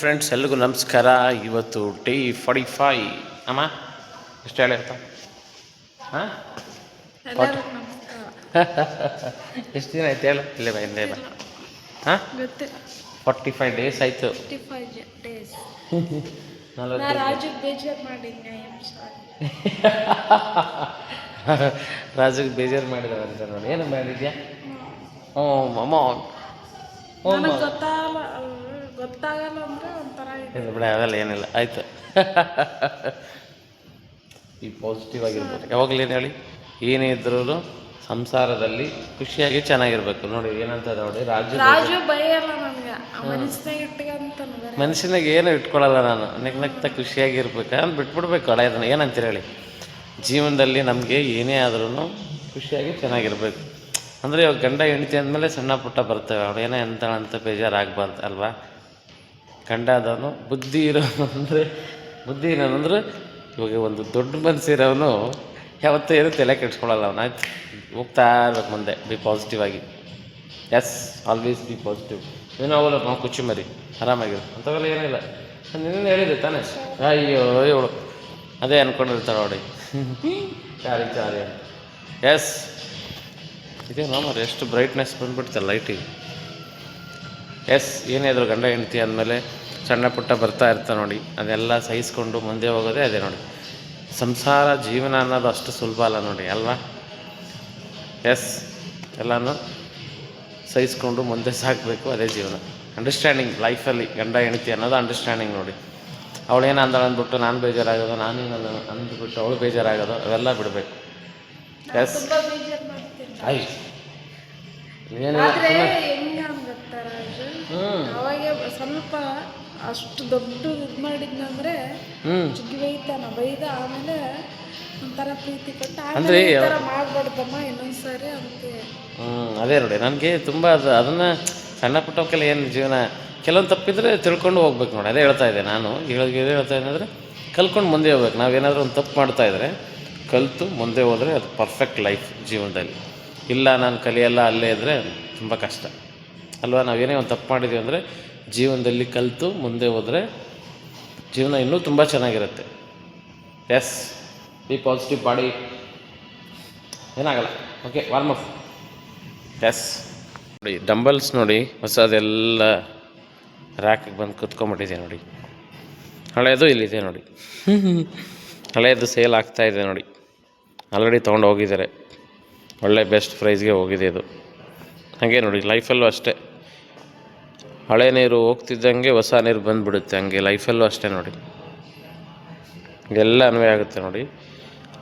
Friends ಎಲ್ರಿಗೂ ನಮಸ್ಕಾರ. ಇವತ್ತು ಡೇ ಫಾರ್ಟಿ ಫೈ ಅಮ್ಮ ಎಷ್ಟು ಹೇಳಿರ್ತ ಹಾಂ? ಎಷ್ಟು ದಿನ ಆಯ್ತು ಹೇಳು? ಇಲ್ಲೇ ಬಾ ಇಲ್ಲೇ ಬಾ. ಹಾಂ? ಫಾರ್ಟಿ ಫೈವ್ ಡೇಸ್ ಆಯಿತು. ರಾಜುಗೆ ಬೇಜಾರು ಮಾಡಿದವ ಅಂತ ನೋಡಿ. ಏನು ಮಾಡಿದ್ಯಾ? ಹ್ಞೂ ಅಮ್ಮ. ಹ್ಞೂ ಗೊತ್ತಾಗಲ್ಲ ಅಂದರೆ ಒಂಥರ ಇಲ್ಲ ಬಿಡ ಅದೆಲ್ಲ ಏನಿಲ್ಲ. ಆಯಿತು. ಈ ಪಾಸಿಟಿವ್ ಆಗಿರ್ಬೋದು ಯಾವಾಗಲೂ ಏನು ಹೇಳಿ ಏನೇ ಇದ್ರೂ ಸಂಸಾರದಲ್ಲಿ ಖುಷಿಯಾಗಿ ಚೆನ್ನಾಗಿರ್ಬೇಕು. ನೋಡಿ ಏನಂತ ನೋಡಿ ರಾಜು ರಾಜು ಬೈಯಲ್ಲ ನನಗೆ. ಮನಸ್ಸಿನಾಗ ಏನು ಇಟ್ಕೊಳ್ಳಲ್ಲ ನಾನು. ನಗ್ ನಗ್ತಾ ಖುಷಿಯಾಗಿರ್ಬೇಕು. ಅಂತ ಬಿಟ್ಬಿಡ್ಬೇಕು ಹಳೆ ಅದನ್ನು ಏನಂತೀರ ಹೇಳಿ. ಜೀವನದಲ್ಲಿ ನಮಗೆ ಏನೇ ಆದ್ರೂ ಖುಷಿಯಾಗಿ ಚೆನ್ನಾಗಿರ್ಬೇಕು. ಅಂದರೆ ಇವಾಗ ಗಂಡ ಹೆಂಡತಿ ಅಂದಮೇಲೆ ಸಣ್ಣ ಪುಟ್ಟ ಬರ್ತವೆ. ಅವ್ರು ಏನೋ ಎಂತ ಅಂತ ಬೇಜಾರಾಗಬಾರ್ದು ಅಲ್ವಾ? ಗಂಡ ಆದವನು ಬುದ್ಧಿ ಇರೋನು ಅಂದರೆ, ಬುದ್ಧಿ ಇರೋನು ಅಂದರೆ ಇವಾಗ ಒಂದು ದೊಡ್ಡ ಮನಸ್ಸಿರೋನು ಯಾವತ್ತೂ ಏನು ತಲೆ ಕೆಡ್ಸ್ಕೊಳ್ಳಲ್ಲ ಅವನು, ಆಯ್ತು? ಹೋಗ್ತಾ ಇರ್ಬೇಕು ಮುಂದೆ ಬಿ ಪಾಸಿಟಿವ್ ಆಗಿ. ಎಸ್ ಆಲ್ವೇಸ್ ಬಿ ಪಾಸಿಟಿವ್ ಏನೋ ಹೋಗಲ್ಲ ನಾವು ಕುಚ್ಚಿ ಮರಿ, ಆರಾಮಾಗಿರು. ಅಂಥವೆಲ್ಲ ಏನಿಲ್ಲ ನಾನು ನಿನ್ನೆ ಹೇಳಿದೆ ತಾನೇ. ಅಯ್ಯೋ, ಇವಳು. ಅದೇ ಅನ್ಕೊಂಡಿರ್ತಾರೆ ನೋಡಿ. ಚಾರಿ ಚಾರಿ ಎಸ್ ಇದೇ ನಮ್ಮ ಎಷ್ಟು ಬ್ರೈಟ್ನೆಸ್ ಬಂದ್ಬಿಡ್ತಾರೆ ಲೈಟಿಗೆ ಎಸ್ ಏನೇ ಇದ್ರು ಗಂಡ ಹೆಂಡತಿ ಅಂದಮೇಲೆ ಸಣ್ಣ ಪುಟ್ಟ ಬರ್ತಾ ಇರ್ತಾ ನೋಡಿ. ಅದೆಲ್ಲ ಸಹಿಸ್ಕೊಂಡು ಮುಂದೆ ಹೋಗೋದೇ ಅದೇ ನೋಡಿ. ಸಂಸಾರ ಜೀವನ ಅನ್ನೋದು ಅಷ್ಟು ಸುಲಭ ಅಲ್ಲ ನೋಡಿ ಅಲ್ವಾ? ಎಸ್ ಎಲ್ಲನೂ ಸಹಿಸ್ಕೊಂಡು ಮುಂದೆ ಸಾಕಬೇಕು ಅದೇ ಜೀವನ. ಅಂಡರ್ಸ್ಟ್ಯಾಂಡಿಂಗ್ ಲೈಫಲ್ಲಿ ಗಂಡ ಹೆಂಡತಿ ಅನ್ನೋದು ಅಂಡರ್ಸ್ಟ್ಯಾಂಡಿಂಗ್ ನೋಡಿ. ಅವಳೇನು ಅಂದಳು ಅಂದ್ಬಿಟ್ಟು ನಾನು ಬೇಜಾರಾಗೋದು ನಾನೇನು ಅಂದ ಅಂದ್ಬಿಟ್ಟು ಅವಳು ಬೇಜಾರಾಗೋದು ಅವೆಲ್ಲ ಬಿಡಬೇಕು. ಎಸ್. ಆಯ್ತು. ಏನಿಲ್ಲ ಆದ್ರೆ ಹೆಂಗ ಗೊತ್ತಾ ರಾಜು ಹ್ಞೂ ಅವಾಗ ಸ್ವಲ್ಪ ಅಷ್ಟು ದೊಡ್ಡ ಇದು ಮಾಡಿದ್ನಂದ್ರೆ ಜಗ್ಗಿ ಬೈತಾನ ಬೈದ ಆಮೇಲೆ ಒಂಥರ ಪ್ರೀತಿ ಕೊಟ್ಟ. ಅಂದ್ರೆ ಆಮೇಲೆ ಈ ಥರ ಮಾಡ್ಬಾರ್ದಮ್ಮ ಇನ್ನೊಂದ್ಸರಿ ಅಂತ ಹ್ಞೂ ಅದೇ ನೋಡಿ ನನಗೆ ತುಂಬ ಅದು ಅದನ್ನು ಸಣ್ಣ ಪುಟ್ಟವಕ್ಕೆಲ್ಲ ಏನು ಜೀವನ ಕೆಲವೊಂದು ತಪ್ಪಿದ್ರೆ ತಿಳ್ಕೊಂಡು ಹೋಗ್ಬೇಕು ನೋಡಿ ಅದೇ ಹೇಳ್ತಾ ಇದ್ದೆ ನಾನು. ಹೇಳೋದು ಏನು ಹೇಳ್ತಾ ಇದ್ದೆ ಕಲ್ಕೊಂಡು ಮುಂದೆ ಹೋಗ್ಬೇಕು. ನಾವೇನಾದರೂ ಒಂದು ತಪ್ಪು ಮಾಡ್ತಾ ಇದ್ದರೆ ಕಲಿತು ಮುಂದೆ ಹೋದರೆ ಅದು ಪರ್ಫೆಕ್ಟ್ ಲೈಫ್ ಜೀವನದಲ್ಲಿ. ಇಲ್ಲ ನಾನು ಕಲಿಯಲ್ಲ ಅಲ್ಲೇ ಇದ್ದರೆ ತುಂಬ ಕಷ್ಟ. ಅಲ್ವಾ? ನಾವೇನೇ ಒಂದು ತಪ್ಪು ಮಾಡಿದ್ದೀವಿ ಅಂದರೆ ಜೀವನದಲ್ಲಿ ಕಲಿತು ಮುಂದೆ ಹೋದರೆ ಜೀವನ ಇನ್ನೂ ತುಂಬ ಚೆನ್ನಾಗಿರುತ್ತೆ. ಎಸ್ ಬಿ ಪಾಸಿಟಿವ್ ಬಾಡಿ ಏನಾಗಲ್ಲ. ಓಕೆ ವಾರ್ಮ್ ಅಪ್ ಎಸ್ ನೋಡಿ ಡಂಬಲ್ಸ್ ನೋಡಿ, ಹೊಸದೆಲ್ಲ ರ್ಯಾಕಿಗೆ ಬಂದು ಕುತ್ಕೊಂಬಿಟ್ಟಿದೆ ನೋಡಿ. ಹಳೆಯದು ಇಲ್ಲಿದೆ ನೋಡಿ. ಹಳೆಯದು ಸೇಲ್ ಆಗ್ತಾ ಇದೆ ನೋಡಿ. ಆಲ್ರೆಡಿ ತೊಗೊಂಡು ಹೋಗಿದ್ದಾರೆ. ಒಳ್ಳೆ ಬೆಸ್ಟ್ ಪ್ರೈಸ್ಗೆ ಹೋಗಿದೆ ಇದು. ಹಾಗೆ ನೋಡಿ ಲೈಫಲ್ಲೂ ಅಷ್ಟೇ. ಹಳೆ ನೀರು ಹೋಗ್ತಿದ್ದಂಗೆ ಹೊಸ ನೀರು ಬಂದುಬಿಡುತ್ತೆ ಹಂಗೆ ಲೈಫಲ್ಲೂ ಅಷ್ಟೇ ನೋಡಿ. ಎಲ್ಲ ಅನ್ವಯ ಆಗುತ್ತೆ ನೋಡಿ.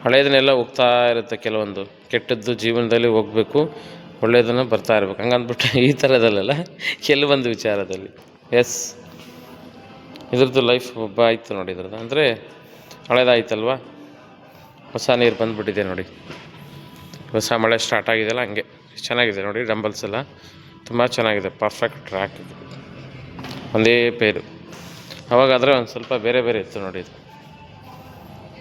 ಹಳೆಯದನ್ನೆಲ್ಲ ಹೋಗ್ತಾ ಇರುತ್ತೆ ಕೆಲವೊಂದು. ಕೆಟ್ಟದ್ದು ಜೀವನದಲ್ಲಿ ಹೋಗಬೇಕು ಒಳ್ಳೆಯದನ್ನು ಬರ್ತಾ ಇರಬೇಕು. ಹಂಗಂದ್ಬಿಟ್ಟು ಈ ಥರದಲ್ಲೆಲ್ಲ ಕೆಲವೊಂದು ವಿಚಾರದಲ್ಲಿ? ಎಸ್ ಇದ್ರದ್ದು ಲೈಫ್ ಒಬ್ಬ ಆಯಿತು ನೋಡಿ ಇದ್ರದ್ದು. ಅಂದರೆ ಹಳೇದಾಯ್ತಲ್ವ? ಹೊಸ ನೀರು ಬಂದುಬಿಟ್ಟಿದೆ ನೋಡಿ. ಹೊಸ ಮಳೆ ಸ್ಟಾರ್ಟ್ ಆಗಿದೆಯಲ್ಲ ಹಂಗೆ. ಚೆನ್ನಾಗಿದೆ ನೋಡಿ ಡಂಬಲ್ಸ್ ಎಲ್ಲ. ತುಂಬ ಚೆನ್ನಾಗಿದೆ ಪರ್ಫೆಕ್ಟ್ ಟ್ರ್ಯಾಕ್ ಇದು ಒಂದೇ ಪೇರು. ಅವಾಗಾದರೆ ಒಂದು ಸ್ವಲ್ಪ ಬೇರೆ ಬೇರೆ ಇತ್ತು ನೋಡಿ ಇದು.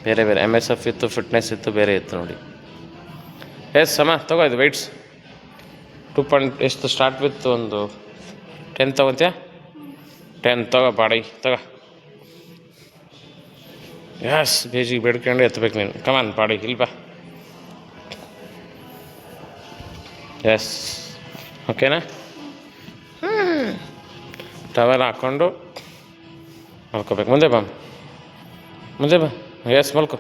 ಬೇರೆ ಬೇರೆ ಎಂ ಎಸ್ ಎಫ್ ಇತ್ತು ಫಿಟ್ನೆಸ್ ಇತ್ತು, ಬೇರೆ ಇತ್ತು ನೋಡಿ. ಎಸ್ ಸಮ ತಗೋ ಇದು ವೆಯ್ಟ್ಸ್ ಟು ಪಾಯಿಂಟ್ ಎಷ್ಟು ಸ್ಟಾರ್ಟ್ ವಿತ್ ಒಂದು ಟೆನ್ ತಗೊತ್ಯಾ? ಟೆನ್ ತಗೋ ಬಾಡಿ, ತಗೋ. ಎಸ್ ಬೇಜಿಗೆ ಬೇಡ್ಕೊಂಡು ಎತ್ತಬೇಕು ನೀನು. ಕಮಾನ್ ಬಾಡಿ ಬಾ. ಎಸ್ ಓಕೆನಾ ಟವಲ್ ಹಾಕ್ಕೊಂಡು ಮಲ್ಕೋಬೇಕು ಮುಂದೆ ಬಾ ಮುಂದೆ ಬಾ ಎಸ್ ಮಲ್ಕೋ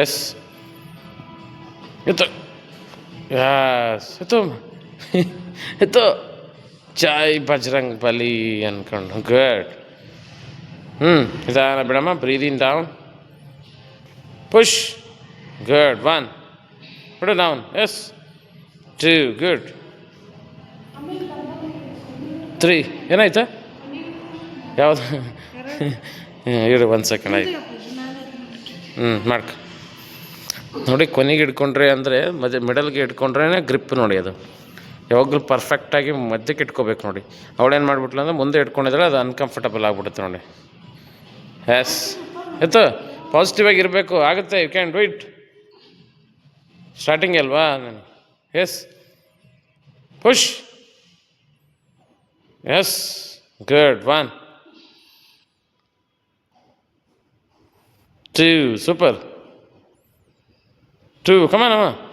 ಎಸ್ ಎತ್ತು ಎಸ್ ಎತ್ತು ಎತ್ತು ಜೈ ಬಜರಂಗ್ ಬಲಿ ಅನ್ಕೊಂಡು ಗುಡ್ ಹ್ಞೂ ನಿಧಾನ ಬಿಡಮ್ಮ breathing down push good one ಬಿಡು down yes two good three ಏನಾಯ್ತು? ಯಾವುದು? ಇರು ಒಂದು ಸೆಕೆಂಡ್ ಆಯ್ತು. ಹ್ಞೂ ಮಾಡ್ಕ. ನೋಡಿ, ಕೊನೆಗೆ ಹಿಡ್ಕೊಂಡ್ರೆ ಅಂದರೆ ಮಧ್ಯ ಮಿಡಲ್ಗೆ ಹಿಡ್ಕೊಂಡ್ರೆ ಗ್ರಿಪ್ ನೋಡಿ ಅದು. ಯಾವಾಗಲೂ ಪರ್ಫೆಕ್ಟಾಗಿ ಮಧ್ಯಕ್ಕೆ ಇಟ್ಕೋಬೇಕು ನೋಡಿ. ಅವಳೇನು ಮಾಡಿಬಿಟ್ಲು ಅಂದರೆ, ಮುಂದೆ ಇಟ್ಕೊಂಡಿದ್ರೆ ಅದು ಅನ್ಕಂಫರ್ಟಬಲ್ ಆಗಿಬಿಡುತ್ತೆ ನೋಡಿ. ಎಸ್ ಆಯ್ತು? ಪಾಸಿಟಿವ್ ಆಗಿರಬೇಕು ಆಗುತ್ತೆ you can do it starting ಅಲ್ವಾ? Yes push yes, good one. Two, super. Two ಕಮಾನಮ್ಮ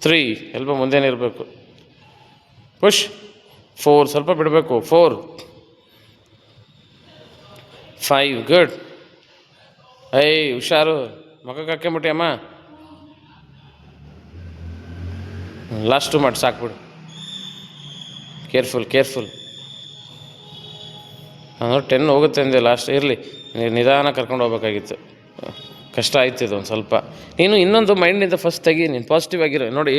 three ಸ್ವಲ್ಪ ಮುಂದೇನೆ ಇರಬೇಕು. ಪುಷ್ ಫೋರ್ ಸ್ವಲ್ಪ ಬಿಡಬೇಕು. ಫೋರ್ ಫೈವ್ ಗುಡ್ ಐ ಹುಷಾರು. ಮಗಕ್ಕೆ ಹಾಕ್ಕೊಂಬಿಟ್ಟಿ ಅಮ್ಮ ಲಾಸ್ಟು ಮಾಡಿ ಸಾಕ್ಬಿಡು ಕೇರ್ಫುಲ್ ಕೇರ್ಫುಲ್ ನಾನು ಟೆನ್ ಹೋಗುತ್ತೆ ಅಂದೆ ಲಾಸ್ಟ್ ಇರಲಿ ನಿಧಾನ ಕರ್ಕೊಂಡು ಹೋಗ್ಬೇಕಾಗಿತ್ತು. ಕಷ್ಟ ಆಯ್ತು ಇದು ಒಂದು ಸ್ವಲ್ಪ. ನೀನು ಇನ್ನೊಂದು ಮೈಂಡಿಂದ ಫಸ್ಟ್ ತೆಗಿ, ನೀನು ಪಾಸಿಟಿವ್ ಆಗಿರೋ. ನೋಡಿ,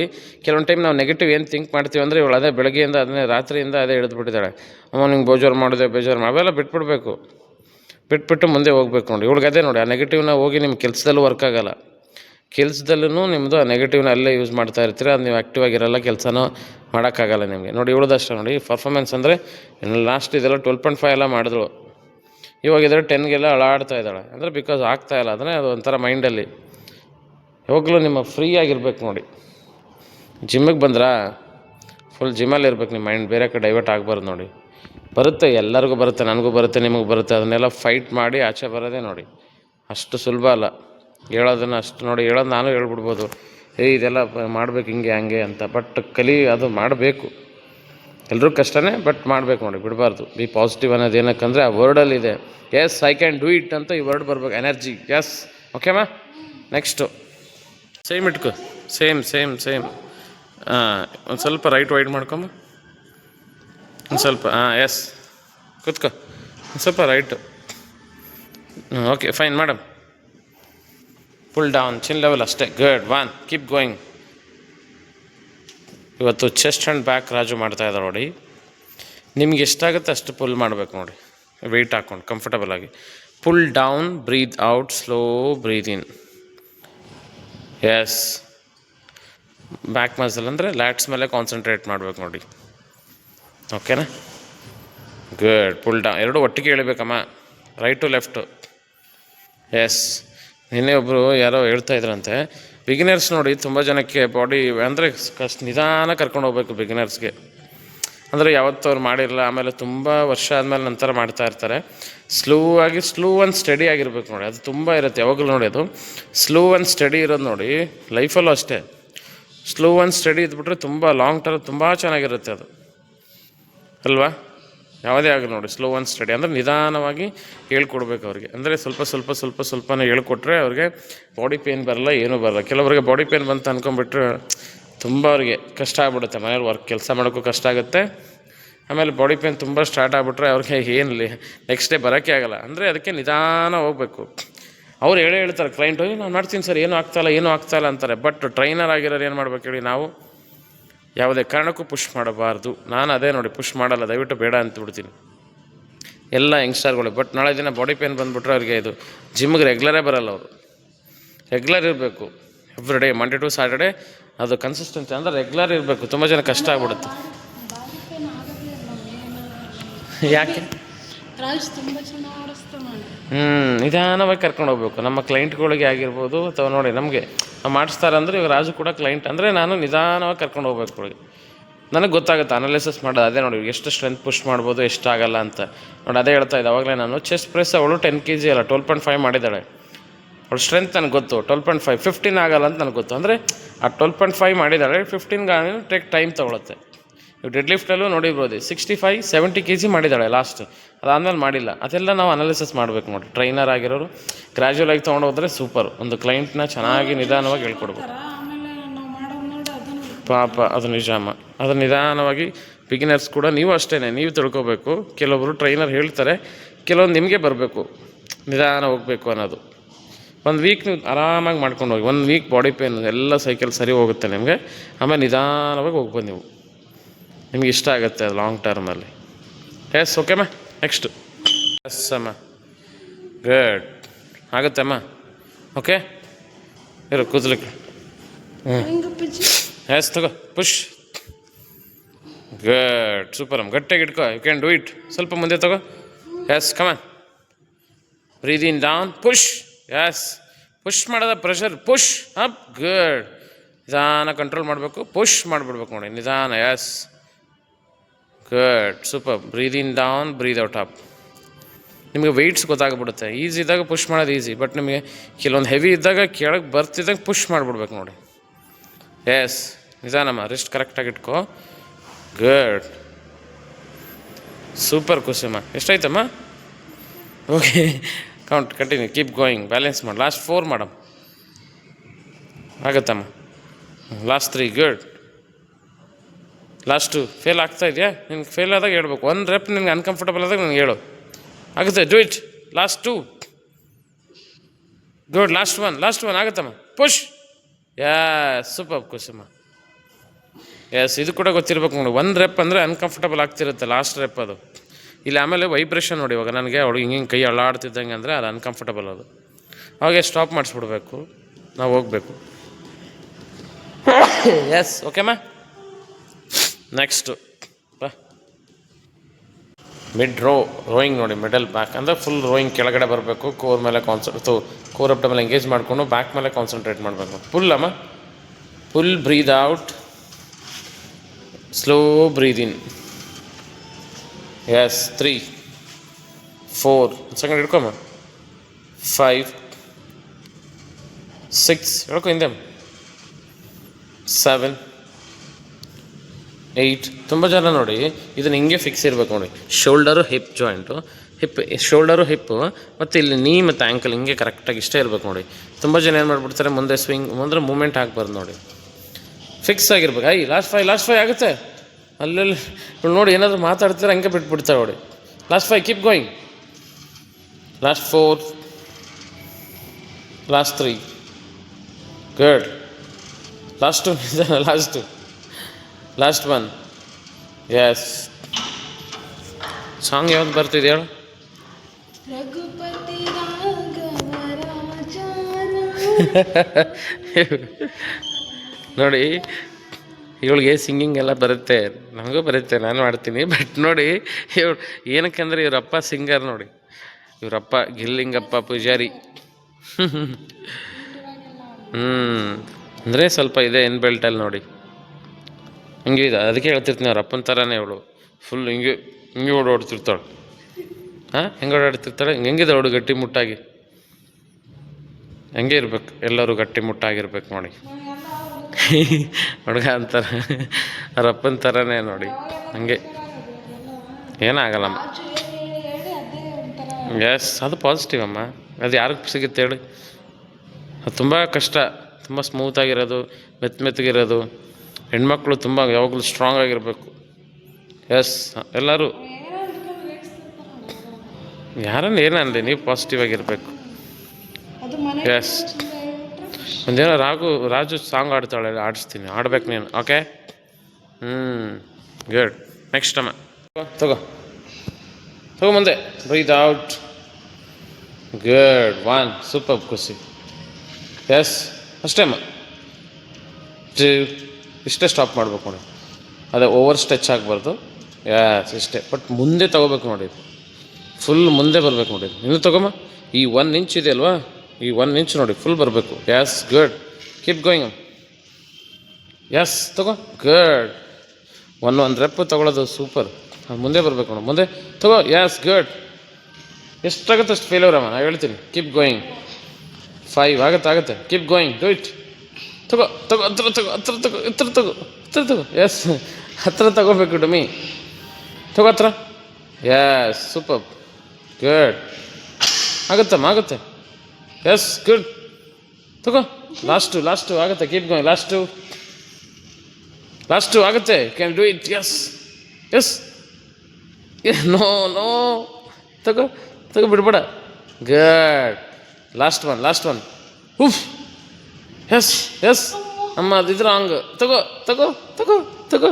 ಕೆಲವೊಂದು ಟೈಮ್ ನಾವು ನೆಗೆಟಿವ್ ಏನು ಥಿಂಕ್ ಮಾಡ್ತೀವಿ ಅಂದರೆ ಇವಳು ಅದೇ ಬೆಳಗ್ಗೆಯಿಂದ, ಅದನ್ನೇ ರಾತ್ರಿಯಿಂದ ಅದೇ ಹಿಡಿದ್ಬಿಟ್ಟಿದ್ದಾಳೆ ಅಮ್ಮ, ನಿಂಗೆ ಬೇಜಾರು ಮಾಡಿದೆ, ಬೇಜಾರು ಮಾಡಿ ಅವೆಲ್ಲ ಬಿಟ್ಬಿಡ್ಬೇಕು. ಬಿಟ್ಬಿಟ್ಟು ಮುಂದೆ ಹೋಗ್ಬೇಕು ನೋಡಿ. ಇವಳಿಗೆ ಅದೇ ನೋಡಿ, ಆ ನೆಗೆಟಿವ್ನ ಹೋಗಿ ನಿಮ್ಮ ಕೆಲಸದಲ್ಲೂ ವರ್ಕ್ ಆಗಲ್ಲ. ಕೆಲಸದಲ್ಲೂ ನಿಮ್ಮದು ಆ ನೆಗೆಟಿವ್ನ ಅಲ್ಲೇ ಯೂಸ್ ಮಾಡ್ತಾ ಇರ್ತೀರ? ಅದು ನೀವು ಆ್ಯಕ್ಟಿವ್ ಆಗಿರಲ್ಲ, ಕೆಲಸನೂ ಮಾಡೋಕ್ಕಾಗಲ್ಲ ನಿಮಗೆ. ನೋಡಿ ಇವಳದಷ್ಟೇ ನೋಡಿ ಪರ್ಫಾರ್ಮೆನ್ಸ್ ಅಂದರೆ ಲಾಸ್ಟ್ ಇದೆಲ್ಲ ಟ್ವೆಲ್ ಪಾಯಿಂಟ್ ಫೈವ್ ಎಲ್ಲ ಮಾಡಿದ್ರು ಇವಾಗ ಟೆನ್ಗೆಲ್ಲ ಅಳಾಡ್ತಾ ಇದ್ದಾಳೆ. ಅಂದರೆ ಬಿಕಾಸ್ ಆಗ್ತಾ ಇಲ್ಲ ಅಂದರೆ ಅದು ಒಂಥರ ಮೈಂಡಲ್ಲಿ ಯಾವಾಗಲೂ ನಿಮ್ಮ ಫ್ರೀ ಆಗಿರ್ಬೇಕು ನೋಡಿ. ಜಿಮ್ಮಿಗೆ ಬಂದ್ರಾ? ಫುಲ್ ಜಿಮ್ಮಲ್ಲಿ ಇರ್ಬೇಕು ನಿಮ್ಮ ಮೈಂಡ್ ಬೇರೆ ಕಡೆ ಡೈವರ್ಟ್ ಆಗಬಾರ್ದು ನೋಡಿ. ಬರುತ್ತೆ, ಎಲ್ಲರಿಗೂ ಬರುತ್ತೆ, ನನಗೂ ಬರುತ್ತೆ, ನಿಮಗೆ ಬರುತ್ತೆ, ಅದನ್ನೆಲ್ಲ ಫೈಟ್ ಮಾಡಿ ಆಚೆ ಬರೋದೇ ನೋಡಿ. ಅಷ್ಟು ಸುಲಭ ಅಲ್ಲ. ಹೇಳೋದನ್ನು ಅಷ್ಟು ನೋಡಿ ಹೇಳೋದು ನಾನು ಹೇಳ್ಬಿಡ್ಬೋದು, ಏ, ಇದೆಲ್ಲ ಮಾಡ್ಬೇಕು ಹಿಂಗೆ, ಹಂಗೆ ಅಂತ. ಬಟ್ ಕಲಿ ಅದು ಮಾಡಬೇಕು. ಎಲ್ಲರೂ ಕಷ್ಟನೇ ಬಟ್ ಮಾಡಬೇಕು ನೋಡಿ, ಬಿಡಬಾರ್ದು. ಬಿ ಪಾಸಿಟಿವ್ ಅನ್ನೋದು ಏನಕ್ಕಂದರೆ ಆ ವರ್ಡಲ್ಲಿದೆ yes I can do it ಅಂತ ಈ ವರ್ಡ್ ಬರ್ಬೇಕು ಎನರ್ಜಿ ಎಸ್ ಓಕೆಮಾ ನೆಕ್ಸ್ಟು ಸೇಮ್ ಇಟ್ಕೊ. ಸೇಮ್ ಸೇಮ್ ಸೇಮ್ ಹಾಂ ಒಂದು ಸ್ವಲ್ಪ ರೈಟ್ ವೈಡ್ ಮಾಡ್ಕೊಂಬ. ಒಂದು ಸ್ವಲ್ಪ ಹಾಂ ಎಸ್ ಕೂತ್ಕೊ. ಒಂದು ಸ್ವಲ್ಪ right okay fine madam full down chin level ಅಷ್ಟೇ. ಗುಡ್ ಒನ್ ಕೀಪ್ ಗೋಯಿಂಗ್ ಇವತ್ತು ಚೆಸ್ಟ್ ಆ್ಯಂಡ್ ಬ್ಯಾಕ್ ರಾಜು ಮಾಡ್ತಾ ಇದ್ದಾರೆ ನೋಡಿ. ನಿಮ್ಗೆ ಎಷ್ಟಾಗುತ್ತೆ ಅಷ್ಟು ಪುಲ್ ಮಾಡಬೇಕು ನೋಡಿ. ವೆಯ್ಟ್ ಹಾಕ್ಕೊಂಡು ಕಂಫರ್ಟಬಲ್ ಆಗಿ. Pull down breathe out slow breathe in yes back muscle ಅಂದರೆ ಲ್ಯಾಟ್ಸ್ ಮೇಲೆ ಕಾನ್ಸಂಟ್ರೇಟ್ ಮಾಡ್ಬೇಕು ನೋಡಿ. ಓಕೆನಾ ಗುಡ್ ಪುಲ್ ಡೌನ್ ಎರಡು ಒಟ್ಟಿಗೆ ಹೇಳ್ಬೇಕಮ್ಮ ರೈಟು ಲೆಫ್ಟು ಎಸ್ ನಿನ್ನೆ ಒಬ್ಬರು ಯಾರೋ ಹೇಳ್ತಾ ಇದ್ರಂತೆ. ಬಿಗಿನರ್ಸ್ ನೋಡಿ ತುಂಬ ಜನಕ್ಕೆ ಬಾಡಿ ಅಂದರೆ ಕಷ್ಟ ನಿಧಾನ ಕರ್ಕೊಂಡು ಹೋಗ್ಬೇಕು ಬಿಗಿನರ್ಸ್ಗೆ ಅಂದರೆ ಯಾವತ್ತೂ ಅವ್ರು ಮಾಡಿರಲ್ಲ ಆಮೇಲೆ ತುಂಬ ವರ್ಷ ಆದಮೇಲೆ ನಂತರ ಮಾಡ್ತಾ ಇರ್ತಾರೆ. ಸ್ಲೋ ಆಗಿ ಸ್ಲೋ ಆ್ಯಂಡ್ ಸ್ಟಡಿ ಆಗಿರ್ಬೇಕು ನೋಡಿ, ಅದು ತುಂಬ ಇರುತ್ತೆ. ಯಾವಾಗಲೂ ನೋಡಿ ಅದು. ಸ್ಲೋ ಆ್ಯಂಡ್ ಸ್ಟಡಿ ಇರೋದು ನೋಡಿ ಲೈಫಲ್ಲೂ ಅಷ್ಟೇ. ಸ್ಲೋ ಆ್ಯಂಡ್ ಸ್ಟಡಿ ಇದ್ಬಿಟ್ರೆ ತುಂಬ ಲಾಂಗ್ ಟರ್ಮ್ ತುಂಬ ಚೆನ್ನಾಗಿರುತ್ತೆ ಅದು. ಅಲ್ವಾ? ಯಾವುದೇ ಆಗಲಿ ನೋಡಿ ಸ್ಲೋ ಆ್ಯಂಡ್ ಸ್ಟಡಿ ಅಂದರೆ ನಿಧಾನವಾಗಿ ಹೇಳ್ಕೊಡ್ಬೇಕು ಅವ್ರಿಗೆ. ಅಂದರೆ ಸ್ವಲ್ಪ ಸ್ವಲ್ಪ ಸ್ವಲ್ಪ, ಸ್ವಲ್ಪನೇ ಹೇಳ್ಕೊಟ್ರೆ ಅವ್ರಿಗೆ ಬಾಡಿ ಪೇನ್ ಬರಲ್ಲ, ಏನೂ ಬರಲ್ಲ. ಕೆಲವರಿಗೆ ಬಾಡಿ ಪೇನ್ ಬಂತ ಅಂದ್ಕೊಂಡ್ಬಿಟ್ರೆ ತುಂಬ ಅವ್ರಿಗೆ ಕಷ್ಟ ಆಗ್ಬಿಡುತ್ತೆ. ಮನೇಲಿ ವರ್ಕ್ ಕೆಲಸ ಮಾಡೋಕ್ಕೂ ಕಷ್ಟ ಆಗುತ್ತೆ. ಆಮೇಲೆ ಬಾಡಿ ಪೇನ್ ತುಂಬ ಸ್ಟಾರ್ಟ್ ಆಗಿಬಿಟ್ರೆ ಅವ್ರಿಗೆ ಏನು ನೆಕ್ಸ್ಟ್ ಡೇ ಬರೋಕ್ಕೆ ಆಗಲ್ಲ. ಅಂದರೆ ಅದಕ್ಕೆ ನಿಧಾನ ಹೋಗಬೇಕು. ಅವ್ರು ಹೇಳೇ ಹೇಳ್ತಾರೆ ಕ್ಲೈಂಟ್ ಹೋಗಿ ನಾನು ಮಾಡ್ತೀನಿ ಸರ್, ಏನೂ ಆಗ್ತಾಯಿಲ್ಲ ಏನೂ ಆಗ್ತಾಯಿಲ್ಲ ಅಂತಾರೆ. ಬಟ್ ಟ್ರೈನರ್ ಆಗಿರೋರು ಏನು ಮಾಡ್ಬೇಕು ಹೇಳಿ ನಾವು? ಯಾವುದೇ ಕಾರಣಕ್ಕೂ ಪುಷ್ ಮಾಡಬಾರ್ದು. ನಾನು ಅದೇ ನೋಡಿ ಪುಷ್ ಮಾಡಲ್ಲ ದಯವಿಟ್ಟು ಬೇಡ ಅಂತ ಬಿಡ್ತೀನಿ. ಎಲ್ಲ ಯಂಗ್ಸ್ಟರ್ಗಳು ಬಟ್ ನಾಳೆ ದಿನ ಬಾಡಿ ಪೇನ್ ಬಂದುಬಿಟ್ರೆ ಅವ್ರಿಗೆ ಇದು ಜಿಮ್ಗೆ ರೆಗ್ಯುಲರೇ ಬರಲ್ಲ ಅವರು. ರೆಗ್ಯುಲರ್ ಇರಬೇಕು. Every day Monday to Saturday ಅದು ಕನ್ಸಿಸ್ಟೆನ್ಸಿ ಅಂದರೆ ರೆಗ್ಯುಲರ್ ಇರಬೇಕು. ತುಂಬ ಜನ ಕಷ್ಟ ಆಗ್ಬಿಡುತ್ತೆ. ಯಾಕೆ? ಹ್ಞೂ ನಿಧಾನವಾಗಿ ಕರ್ಕೊಂಡು ಹೋಗ್ಬೇಕು. ನಮ್ಮ ಕ್ಲೈಂಟ್ಗಳಿಗೆ ಆಗಿರ್ಬೋದು ಅಥವಾ ನೋಡಿ ನಮಗೆ ಮಾಡಿಸ್ತಾರೆ ಅಂದರೆ ಇವಾಗ ರಾಜು ಕೂಡ ಕ್ಲೈಂಟ್ ಅಂದರೆ ನಾನು ನಿಧಾನವಾಗಿ ಕರ್ಕೊಂಡು ಹೋಗ್ಬೇಕು ಅವಳಿಗೆ. ನನಗೆ ಗೊತ್ತಾಗುತ್ತೆ ಅನಾಲಿಸಿಸ್ ಮಾಡೋದು ಅದೇ ನೋಡಿ, ಎಷ್ಟು ಸ್ಟ್ರೆಂತ್ ಪುಷ್ ಮಾಡ್ಬೋದು ಎಷ್ಟಾಗಲ್ಲ ಅಂತ. ನೋಡಿ ಅದೇ ಹೇಳ್ತಾ ಇದ್ದೆ, ಅವಾಗಲೇ ನಾನು ಚೆಸ್ಟ್ ಪ್ರೆಸ್ ಅವಳು ಟೆನ್ ಕೆ ಜಿ ಅಲ್ಲ ಟ್ವೆಲ್ ಪಾಯಿಂಟ್ ಫೈವ್ ಮಾಡಿದ್ದಾಳೆ. ಅವಳು ಸ್ಟ್ರೆಂತ್ ನನಗೆ ಗೊತ್ತು ಟ್ವೆಲ್ ಪಾಯಿಂಟ್ ಫೈವ್ ಫಿಫ್ಟೀನ್ ಆಗಲ್ಲ ಅಂತ ನನಗೆ ಗೊತ್ತು. ಅಂದರೆ ಆ ಟ್ವೆಲ್ ಪಾಯಿಂಟ್ ಫೈವ್ ಮಾಡಿದ್ದಾಳೆ ಫಿಫ್ಟೀನ್ಗೆ ಟೇಕ್ ಟೈಮ್ ತೊಗೊಳುತ್ತೆ. ಇವಾಗ ಡೆಡ್ ಲಿಫ್ಟಲ್ಲೂ ನೋಡಿರ್ಬೋದು. Sixty five seventy K G ಮಾಡಿದ್ದಾಳೆ ಲಾಸ್ಟ್ ಅದಾದಮೇಲೆ ಮಾಡಿಲ್ಲ. ಅದೆಲ್ಲ ನಾವು ಅನಾಲಿಸಿಸ್ ಮಾಡಬೇಕು ನೋಡಿ ಟ್ರೈನರ್ ಆಗಿರೋರು ಗ್ರ್ಯಾಜುವಲ್ ಆಗಿ ತೊಗೊಂಡೋದ್ರೆ ಸೂಪರ್ ಒಂದು ಕ್ಲೈಂಟ್ನ ಚೆನ್ನಾಗಿ ನಿಧಾನವಾಗಿ ಹೇಳ್ಕೊಡ್ಬೇಕು. ಪಾಪ, ಅದು ನಿಜಾಮ. ಅದು ನಿಧಾನವಾಗಿ ಬಿಗಿನರ್ಸ್ ಕೂಡ ನೀವು ಅಷ್ಟೇ ನೀವು ತಿಳ್ಕೊಬೇಕು. ಕೆಲವೊಬ್ಬರು ಟ್ರೈನರ್ ಹೇಳ್ತಾರೆ, ಕೆಲವೊಂದು ನಿಮಗೆ ಬರಬೇಕು. ನಿಧಾನ ಹೋಗಬೇಕು ಅನ್ನೋದು. ಒಂದು ವೀಕ್ ನೀವು ಆರಾಮಾಗಿ ಮಾಡ್ಕೊಂಡು ಹೋಗಿ, ಒಂದು ವೀಕ್ ಬಾಡಿ ಪೇನ್ ಎಲ್ಲ ಸೈಕಲ್ ಸರಿ ಹೋಗುತ್ತೆ ನಿಮಗೆ. ಆಮೇಲೆ ನಿಧಾನವಾಗಿ ಹೋಗ್ಬೋದು ನೀವು. ನಿಮ್ಗೆ ಇಷ್ಟ ಆಗುತ್ತೆ ಅದು ಲಾಂಗ್ ಟರ್ಮಲ್ಲಿ ಎಸ್ ಓಕೆಮ್ಮ ನೆಕ್ಸ್ಟ್ ಎಸ್ ಅಮ್ಮ. ಆಗುತ್ತೆ ಅಮ್ಮ. ಓಕೆ ಇರು ಕೂದಲಿಕ್ಕೆ ಹ್ಞೂ ಎಸ್ ತಗೋ ಪುಷ್ ಗಡ್ ಸೂಪರ್ ಅಮ್ಮ. ಗಟ್ಟಿಯಾಗಿ ಇಟ್ಕೋ. ಯು ಕ್ಯಾನ್ ಡೂ ಇಟ್ ಸ್ವಲ್ಪ ಮುಂದೆ ತಗೋ. Yes come breathe in down push yes push ಮಾಡೋದ ಪ್ರೆಷರ್ ಪುಷ್ ಅಪ್ ಗಡ್ ನಿಧಾನ ಕಂಟ್ರೋಲ್ ಮಾಡಬೇಕು. ಪುಷ್ ಮಾಡಿಬಿಡ್ಬೇಕು ನೋಡಿ. ನಿಧಾನ. Yes good super breathe in down breathe out up ನಿಮಗೆ ವೆಯ್ಟ್ಸ್ ಗೊತ್ತಾಗ್ಬಿಡುತ್ತೆ. ಈಸಿ ಇದ್ದಾಗ ಪುಷ್ ಮಾಡೋದು ಈಸಿ ಬಟ್ ನಿಮಗೆ ಕೆಲವೊಂದು ಹೆವಿ ಇದ್ದಾಗ ಕೆಳಗೆ ಬರ್ತಿದ್ದಾಗ ಪುಷ್ ಮಾಡಿಬಿಡ್ಬೇಕು ನೋಡಿ. ಎಸ್ ನಿಜಾನಮ್ಮ ರಿಸ್ಟ್ ಕರೆಕ್ಟಾಗಿ ಇಟ್ಕೋ. Good super Kusuma. ಎಷ್ಟಾಯ್ತಮ್ಮ? Okay count continue keep going balance ಮಾಡಿ. ಲಾಸ್ಟ್ ಫೋರ್ ಮಾಡಮ್ ಆಗತ್ತಮ್ಮ. Last three good last fail ಆಗ್ತಾ ಇದೆಯಾ? ನಿನ್ಗೆ ಫೇಲ್ ಆದಾಗ ಹೇಳ್ಬೇಕು. ಒಂದು ರೆಪ್ ನಿನ್ಗೆ ಅನ್ಕಂಫರ್ಟಬಲ್ ಆದಾಗ ನನಗೆ ಹೇಳು. ಆಗುತ್ತೆ do it last two good last one last one ಆಗುತ್ತಮ್ಮ. Push yeah super Kusuma yes ಇದು ಕೂಡ ಗೊತ್ತಿರ್ಬೇಕು ನೋಡಿ. ಒಂದು ರೆಪ್ ಅಂದರೆ ಅನ್ಕಂಫರ್ಟಬಲ್ ಆಗ್ತಿರುತ್ತೆ ಲಾಸ್ಟ್ ರೆಪ್ ಅದು. ಇಲ್ಲಿ ಆಮೇಲೆ ವೈಬ್ರೇಷನ್ ನೋಡಿ, ಇವಾಗ ನನಗೆ ಅವಳು ಹಿಂಗೆ ಕೈ ಅಳ್ಳಾಡ್ತಿದ್ದಂಗೆ ಅಂದರೆ ಅದು ಅನ್ಕಂಫರ್ಟಬಲ್ ಅದು. ಅವಾಗೆ ಸ್ಟಾಪ್ ಮಾಡಿಸ್ಬಿಡ್ಬೇಕು. ನಾವು ಹೋಗಬೇಕು. ಎಸ್ ಓಕೆಮ್ಮ ನೆಕ್ಸ್ಟು ಬಾ ಮಿಡ್ ರೋ ರೋಯಿಂಗ್ ನೋಡಿ ಮಿಡಲ್ ಬ್ಯಾಕ್ ಅಂದರೆ ಫುಲ್ ರೋಯಿಂಗ್ ಕೆಳಗಡೆ ಬರಬೇಕು ಕೋರ್ ಮೇಲೆ ಕಾನ್ಸಂಟ್ರೇಟ್ ಕೋರ್ ಅಪ್ ಮೇಲೆ ಎಂಗೇಜ್ ಮಾಡಿಕೊಂಡು ಬ್ಯಾಕ್ ಮೇಲೆ ಕಾನ್ಸಂಟ್ರೇಟ್ ಮಾಡಬೇಕು. ಫುಲ್ ಅಮ್ಮ. Full breathe out slow breathe in yes three four second ಹಿಡ್ಕೊಮ್ಮ five six ಹೇಳ್ಕೊ ಹಿಂದೆ ಸೆವೆನ್ ಏಯ್ಟ್ ತುಂಬ ಜನ ನೋಡಿ, ಇದನ್ನ ಹಿಂಗೆ ಫಿಕ್ಸ್ ಇರಬೇಕು ನೋಡಿ. Shoulder hip joint hip shoulder hip ಮತ್ತು ಇಲ್ಲಿ ನೀ ಮತ್ತು ಆ್ಯಂಕಲ್ ಹಿಂಗೆ ಕರೆಕ್ಟಾಗಿ ಇಷ್ಟೇ ಇರಬೇಕು ನೋಡಿ. ತುಂಬ ಜನ ಏನು ಮಾಡಿಬಿಡ್ತಾರೆ, ಮುಂದೆ ಸ್ವಿಂಗ್ ಮುಂದೆ ಮೂಮೆಂಟ್ ಹಾಕ್ಬಾರ್ದು ನೋಡಿ. ಫಿಕ್ಸ್ ಆಗಿರ್ಬೇಕು. ಐ ಲಾಸ್ಟ್ ಫೈ ಲಾಸ್ಟ್ ಫೈ ಆಗುತ್ತೆ. ಅಲ್ಲೆಲ್ಲಿ ನೋಡಿ ಏನಾದರೂ ಮಾತಾಡ್ತಾರೆ ಹಂಗೆ ಬಿಟ್ಬಿಡ್ತಾರೆ ನೋಡಿ. Last five keep going last four last three good last last last one yes song ಯಾವ್ದು ಬರ್ತಿದೆ ಹೇಳು? ನೋಡಿ ಇವಳಿಗೆ ಸಿಂಗಿಂಗ್ ಎಲ್ಲ ಬರುತ್ತೆ. ನನಗೂ ಬರುತ್ತೆ ನಾನು ಮಾಡ್ತೀನಿ. ಬಟ್ ನೋಡಿ ಇವಳು ಏನಕ್ಕಂದ್ರೆ ಇವರಪ್ಪ ಸಿಂಗರ್ ನೋಡಿ. ಇವರಪ್ಪ ಗಿಲ್ಲಿಂಗಪ್ಪ ಪೂಜಾರಿ. ಹ್ಞೂ ಅಂದರೆ ಸ್ವಲ್ಪ ಇದೆ ಎನ್ ಬೆಲ್ಟಲ್ಲಿ ನೋಡಿ. ಹಿಂಗೆ ಇದೆ. ಅದಕ್ಕೆ ಹೇಳ್ತಿರ್ತೀನಿ ಅವ್ರ ಅಪ್ಪನ ಥರನೇ ಇವಳು. ಫುಲ್ ಹಿಂಗೆ ಹಿಂಗೆ ಓಡಾಡ್ತಿರ್ತಾಳೆ ಹಾಂ? ಹೆಂಗೆ ಓಡಾಡ್ತಿರ್ತಾಳೆ ಹೆಂಗಿದೆ ಅವಳು ಗಟ್ಟಿ ಮುಟ್ಟಾಗಿ? ಹೆಂಗೆ ಇರ್ಬೇಕು? ಎಲ್ಲರೂ ಗಟ್ಟಿ ಮುಟ್ಟಾಗಿರ್ಬೇಕು ನೋಡಿ. ಹುಡುಗ ಅಂತಾರೆ. ಅವ್ರ ಅಪ್ಪನ ಥರನೇ ನೋಡಿ. ಹಂಗೆ. ಏನಾಗಲ್ಲಮ್ಮ. ಎಸ್ ಅದು ಪಾಸಿಟಿವ್ ಅಮ್ಮ. ಅದು ಯಾರಿಗೆ ಸಿಗುತ್ತೆ ಹೇಳಿ? ಅದು ತುಂಬ ಕಷ್ಟ. ತುಂಬ ಸ್ಮೂತಾಗಿರೋದು ಮೆತ್ತ ಮೆತ್ತಗಿರೋದು ಹೆಣ್ಮಕ್ಳು ತುಂಬ ಯಾವಾಗಲೂ ಸ್ಟ್ರಾಂಗ್ ಆಗಿರಬೇಕು. ಎಸ್ ಎಲ್ಲರೂ. ಯಾರನ್ನು ಏನಂದೆ ನೀವು ಪಾಸಿಟಿವ್ ಆಗಿರಬೇಕು. ಎಸ್ ಒಂದೇನೋ ರಾಘು ರಾಜು ಸಾಂಗ್ ಆಡ್ತಾಳೆ ಆಡಿಸ್ತೀನಿ ಆಡ್ಬೇಕು ನೀನು ಓಕೆ ಹ್ಞೂ ಗುಡ್ ನೆಕ್ಸ್ಟ್ ಅಮ್ಮ. ತಗೋ. ತಗೋ ಮುಂದೆ. Breathe out good one super Khushi. Yes ಅಷ್ಟೇ ಅಮ್ಮ ಟು ಇಷ್ಟೇ ಸ್ಟಾಪ್ ಮಾಡಬೇಕು ನೋಡಿ. ಅದೇ ಓವರ್ ಸ್ಟೆಚ್ ಆಗಬಾರ್ದು. ಯಾಸ್ ಇಷ್ಟೇ. ಬಟ್ ಮುಂದೆ ತಗೋಬೇಕು ನೋಡಿ. ಫುಲ್ ಮುಂದೆ ಬರಬೇಕು ನೋಡಿ. ಇನ್ನು ತಗೊಮ್ಮ. ಈ ಒನ್ ಇಂಚ್ ಇದೆ ಅಲ್ವಾ? ಈ ಒನ್ ಇಂಚ್ ನೋಡಿ ಫುಲ್ ಬರಬೇಕು. Yes good keep going yes ತಗೋ. ಗುಡ್ ಒನ್ ಒಂದು ರೆಪ್ ತಗೊಳ್ಳೋದು ಸೂಪರ್ ಅದು ಮುಂದೆ ಬರಬೇಕು ನೋಡಿ. ಮುಂದೆ ತಗೋ. ಯಾಸ್ ಗುಡ್ ಎಷ್ಟಾಗುತ್ತೆ ಅಷ್ಟು ಫೇಲ್ಯೂರ್ ಅಮ್ಮ ನಾನು ಹೇಳ್ತೀನಿ. ಕೀಪ್ ಗೋಯಿಂಗ್ ಫೈವ್ ಆಗುತ್ತೆ ಆಗುತ್ತೆ. ಕೀಪ್ ಗೋಯಿಂಗ್ ಡೂ ಇಟ್ ತಗೋ ತಗೋ ಹತ್ರ ತಗೋ ಹತ್ರ ತಗೋ ಹತ್ರ ತಗೋ ಹತ್ರ ತಗೋ. ಎಸ್ ಹತ್ರ ತಗೋಬೇಕು ಡಮಿ ತಗೋ ಹತ್ರ. ಎಸ್ ಸೂಪರ್ ಗುಡ್ ಆಗುತ್ತಮ್ಮ ಆಗುತ್ತೆ. ಎಸ್ ಗುಡ್ ತಗೋ. ಲಾಸ್ಟು ಲಾಸ್ಟು ಆಗುತ್ತೆ. ಕೀಪ್ ಗೋಯಿಂಗ್ ಲಾಸ್ಟು ಲಾಸ್ಟು ಆಗುತ್ತೆ. Can do it yes yes no no ತಗೋ ತಗೋ, ಬಿಡ್ಬೇಡ. Good last one last one ಉಫ್ ಎಸ್ ಎಸ್. ಅಮ್ಮ ಅದಿದ್ರೆ ಹಂಗೆ. ತಗೋ ತಗೋ ತಗೋ ತಗೋ.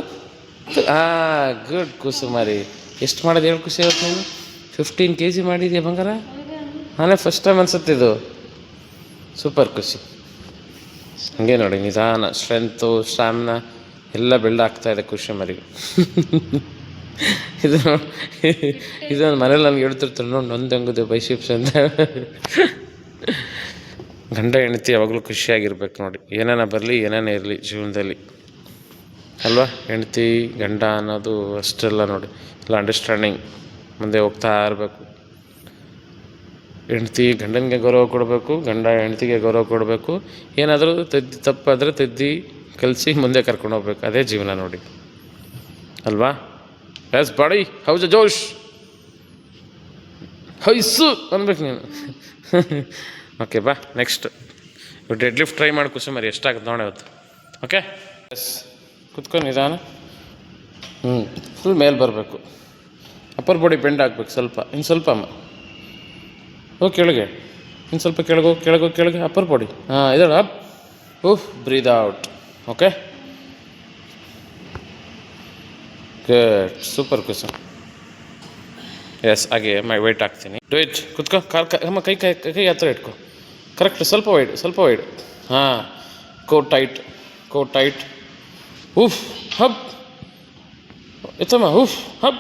ಆ, ಗುಡ್ ಕುಸುಮಾರಿ ಎಷ್ಟು ಮಾಡೋದು ಹೇಳಿ ಖುಷಿ ಆಗುತ್ತೆ ನೀನು? ಫಿಫ್ಟೀನ್ ಕೆ ಜಿ ಮಾಡಿದ್ಯಾ ಬಂಗಾರ? ನಾನೇ ಫಸ್ಟ್ ಟೈಮ್ ಅನ್ಸುತ್ತೆ ಇದು. ಸೂಪರ್ ಖುಷಿ ಹಂಗೆ ನೋಡಿ, ನಿಧಾನ ಸ್ಟ್ರೆಂತು ಸ್ಟ್ಯಾಮಿನ ಎಲ್ಲ ಬಿಲ್ಡ್ ಆಗ್ತಾ ಇದೆ ಖುಷಿ ಮರಿಗೆ ಇದು ಇದೊಂದು ಮನೇಲಿ ನನಗೆ ಹೇಳ್ತಿರ್ತಾರೆ ನೋಡಿ ನೊಂದಂಗುದು ಬೈಶಿಪ್ಸ್ ಅಂತ. ಗಂಡ ಹೆಂಡತಿ ಯಾವಾಗಲೂ ಖುಷಿಯಾಗಿರ್ಬೇಕು ನೋಡಿ. ಏನೇನ ಬರಲಿ, ಏನೇನೇ ಇರಲಿ ಜೀವನದಲ್ಲಿ. ಅಲ್ವಾ? ಹೆಂಡತಿ, ಗಂಡ ಅನ್ನೋದು ಅಷ್ಟೆಲ್ಲ ನೋಡಿ. ಎಲ್ಲ ಅಂಡರ್ಸ್ಟ್ಯಾಂಡಿಂಗ್ ಮುಂದೆ ಹೋಗ್ತಾ ಇರಬೇಕು. ಹೆಂಡತಿ ಗಂಡನಿಗೆ ಗೌರವ ಕೊಡಬೇಕು, ಗಂಡ ಹೆಂಡತಿಗೆ ಗೌರವ ಕೊಡಬೇಕು. ಏನಾದರೂ ತೆದ್ದು, ತಪ್ಪಾದರೆ ತೆದ್ದಿ, ಕಲಿಸಿ ಮುಂದೆ ಕರ್ಕೊಂಡು ಹೋಗ್ಬೇಕು. ಅದೇ ಜೀವನ ನೋಡಿ. ಅಲ್ವಾ? ಎಸ್ ಬಾಡಿ ಹೌಜ ಜೋಶ್? ಹೈಸು ಅನ್ಬೇಕು ನೀನು. ಓಕೆ ಬಾ ನೆಕ್ಸ್ಟ್ ಡೆಡ್ ಲಿಫ್ಟ್ ಟ್ರೈ ಮಾಡಿ ಕುಸುಮರಿ ಮರಿ, ಎಷ್ಟಾಗುತ್ತೆ ನೋಡಿ ಇವತ್ತು. ಓಕೆ ಎಸ್ ಕುತ್ಕೊಂಡು ನಿಧಾನ. ಹ್ಞೂ ಫುಲ್ ಮೇಲೆ ಬರಬೇಕು. ಅಪ್ಪರ್ ಬಾಡಿ ಬೆಂಡ್ ಆಗಬೇಕು ಸ್ವಲ್ಪ ಇನ್ನು ಸ್ವಲ್ಪ ಅಮ್ಮ ಓ ಕೆಳಗೆ. ಇನ್ನು ಸ್ವಲ್ಪ ಕೆಳಗೋ ಕೆಳಗೋ, ಕೆಳಗೆ ಅಪ್ಪರ್ ಬಾಡಿ ಹಾಂ ಇದಳ ಅಪ್ ಉಫ್ breathe out okay good super Kusu. Yes ಹಾಗೆ, ಮೈ ವೆಯ್ಟ್ ಹಾಕ್ತೀನಿ. ಇಟ್ ಕುತ್ಕೋ, ಕಾಲ್ ಕೈ ಕೈ ಕೈ ಹತ್ರ ಇಟ್ಕೋ. ಕರೆಕ್ಟ್ ಸ್ವಲ್ಪ ವೈಡ್ ಸ್ವಲ್ಪ ವೈಡ್ ಹಾಂ ಕೋ ಟೈಟ್ ಕೋ ಟೈಟ್ ಉಫ್ ಹಬ್ ಎತ್ತಮ್ಮ ಉಫ್ ಹಬ್